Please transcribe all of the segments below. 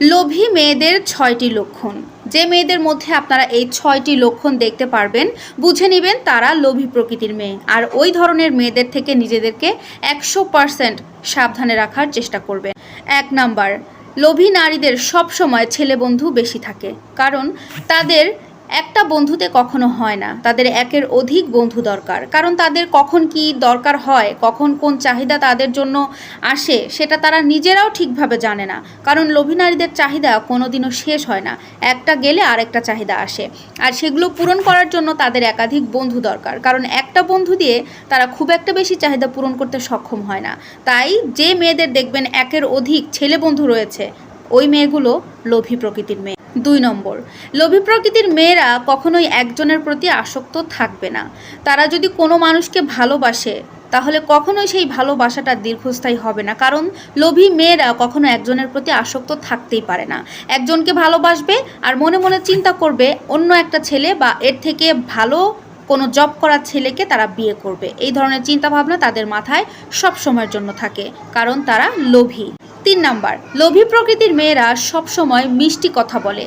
লোভী মেয়েদের ছয়টি লক্ষণ। যে মেয়েদের মধ্যে আপনারা এই ছয়টি লক্ষণ দেখতে পারবেন, বুঝে নেবেন তারা লোভী প্রকৃতির মেয়ে। আর ওই ধরনের মেয়েদের থেকে নিজেদেরকে একশো পার্সেন্ট সাবধানে রাখার চেষ্টা করবে। এক নাম্বার, লোভী নারীদের সব সময় ছেলে বন্ধু বেশি থাকে। কারণ তাদের একটা বন্ধুতে কখনো হয় না। তাদের একের অধিক বন্ধু দরকার। কারণ তাদের কখন কি দরকার হয়, কখন কোন চাহিদা তাদের জন্য আসে, সেটা তারা নিজেরাও ঠিকভাবে জানে না। কারণ লোভী নারীদের চাহিদা কোনোদিনও শেষ হয় না। একটা গেলে আরেকটা চাহিদা আসে। আর সেগুলো পূরণ করার জন্য তাদের একাধিক বন্ধু দরকার। কারণ একটা বন্ধু দিয়ে তারা খুব একটা বেশি চাহিদা পূরণ করতে সক্ষম হয় না। তাই যে মেয়েদের দেখবেন একের অধিক ছেলে বন্ধু রয়েছে, ওই মেয়েগুলো লোভী প্রকৃতির মেয়ে। দুই নম্বর, লোভী প্রকৃতির মেয়েরা কখনোই একজনের প্রতি আসক্ত থাকবে না। তারা যদি কোনো মানুষকে ভালোবাসে, তাহলে কখনোই সেই ভালোবাসাটা দীর্ঘস্থায়ী হবে না। কারণ লোভী মেয়েরা কখনো একজনের প্রতি আসক্ত থাকতেই পারে না। একজনকে ভালোবাসবে আর মনে মনে চিন্তা করবে অন্য একটা ছেলে বা এর থেকে ভালো কোনো জব করা ছেলেকে তারা বিয়ে করবে। এই ধরনের চিন্তাভাবনা তাদের মাথায় সব সময়ের জন্য থাকে, কারণ তারা লোভী। তিন নাম্বার, লোভী প্রকৃতির মেয়েরা সব সময় মিষ্টি কথা বলে।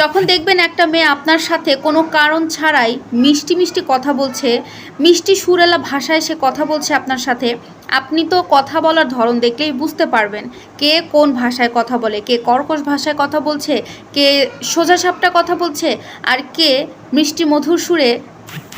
যখন দেখবেন একটা মেয়ে আপনার সাথে কোনো কারণ ছাড়াই মিষ্টি মিষ্টি কথা বলছে, মিষ্টি সুরেলা ভাষায় সে কথা বলছে আপনার সাথে, আপনি তো কথা বলার ধরন দেখলেই বুঝতে পারবেন কে কোন ভাষায় কথা বলে, কে কর্কশ ভাষায় কথা বলছে, কে সোজা সাপটা কথা বলছে, আর কে মিষ্টি মধুর সুরে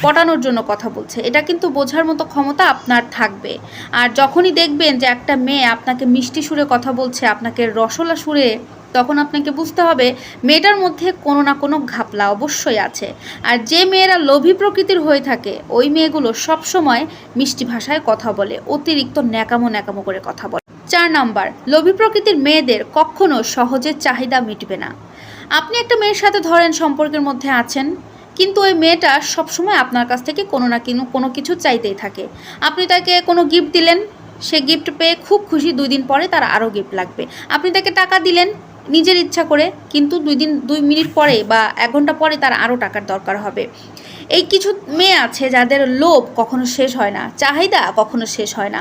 পটানোর জন্য কথা বলছে। এটা কিন্তু বোঝার মতো ক্ষমতা আপনার থাকবে। আর যখনই দেখবেন যে একটা মেয়ে আপনাকে মিষ্টি সুরে কথা বলছে, আপনাকে রসলা সুরে, তখন আপনাকে বুঝতে হবে মেয়েটার মধ্যে কোনো না কোনো ঘাপলা অবশ্যই আছে। আর যে মেয়েরা লোভী প্রকৃতির হয়ে থাকে, ওই মেয়েগুলো সব সময় মিষ্টি ভাষায় কথা বলে, অতিরিক্ত ন্যাকামো ন্যাকামো করে কথা বলে। চার নাম্বার, লোভী প্রকৃতির মেয়েদের কখনো সহজে চাহিদা মিটবে না। আপনি একটা মেয়ের সাথে ধরেন সম্পর্কের মধ্যে আছেন কিন্তু ওই মেয়েটা সবসময় আপনার কাছ থেকে কোনো না কোনো কোনো কিছু চাইতেই থাকে। আপনি তাকে কোনো গিফট দিলেন, সে গিফট পেয়ে খুব খুশি দুই দিন পরে তার আরও গিফট লাগবে। আপনি তাকে টাকা দিলেন নিজের ইচ্ছা করে, কিন্তু দুই দিন, দুই মিনিট পরে বা এক ঘণ্টা পরে তার আরও টাকার দরকার হবে। এই কিছু মেয়ে আছে যাদের লোভ কখনো শেষ হয় না, চাহিদা কখনো শেষ হয় না।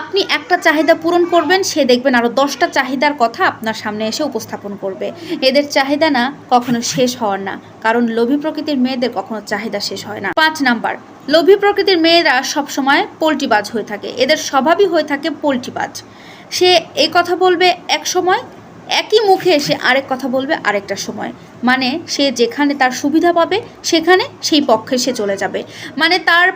আপনি একটা চাহিদা পূরণ করবেন, সে দেখবেন আরও দশটা চাহিদার কথা আপনার সামনে এসে উপস্থাপন করবে। এদের চাহিদা না কখনো শেষ হওয়ার না, কারণ লোভী প্রকৃতির মেয়েদের কখনো চাহিদা শেষ হয় না। পাঁচ নাম্বার, লোভী প্রকৃতির মেয়েরা সবসময় পোল্টিবাজ হয়ে থাকে, এদের স্বভাবই হয়ে থাকে পোল্টিবাজ সে এই কথা বলবে এক সময় একই মুখে এসে আরেক কথা বলবে আরেকটা সময়। মানে সে যেখানে তার সুবিধা পাবে, সেখানে সেই পক্ষে সে চলে যাবে। মানে তার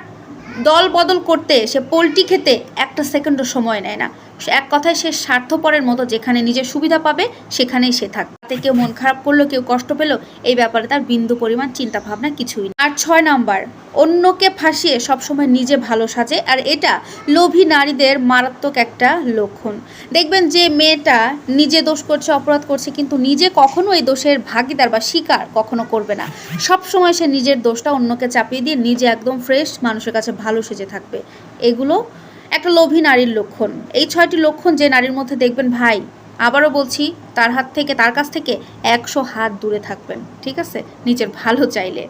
দল বদল করতে সে পোলট্রি খেতে একটা সেকেন্ডও সময় নেয় না। এক কথায় সে স্বার্থপরের মতো যেখানে নিজের সুবিধা পাবে, সেখানেই সে থাকবে তাতে কেউ মন খারাপ করল, কেউ কষ্ট পেল, এই ব্যাপারে তার বিন্দু পরিমাণ চিন্তা ভাবনা কিছুই আর ছয় নাম্বার, অন্যকে ফাঁসিয়ে সবসময় নিজে ভালো সাজে, আর এটা লোভী নারীদের মারাত্মক একটা লক্ষণ। দেখবেন যে মেয়েটা নিজে দোষ করছে, অপরাধ করছে, কিন্তু নিজে কখনো এই দোষের ভাগিদার বা শিকার কখনো করবে না। সব সময় সে নিজের দোষটা অন্যকে চাপিয়ে দিয়ে নিজে একদম ফ্রেশ মানুষের কাছে ভালো সেজে থাকবে। এগুলো একটা লোভী নারীর লক্ষণ। এই ছয়টি লক্ষণ যে নারীর মধ্যে দেখবেন ভাই আবারও বলছি, তার হাত থেকে, তার কাছ থেকে একশো হাত দূরে থাকবেন, ঠিক আছে? নিজের ভালো চাইলে।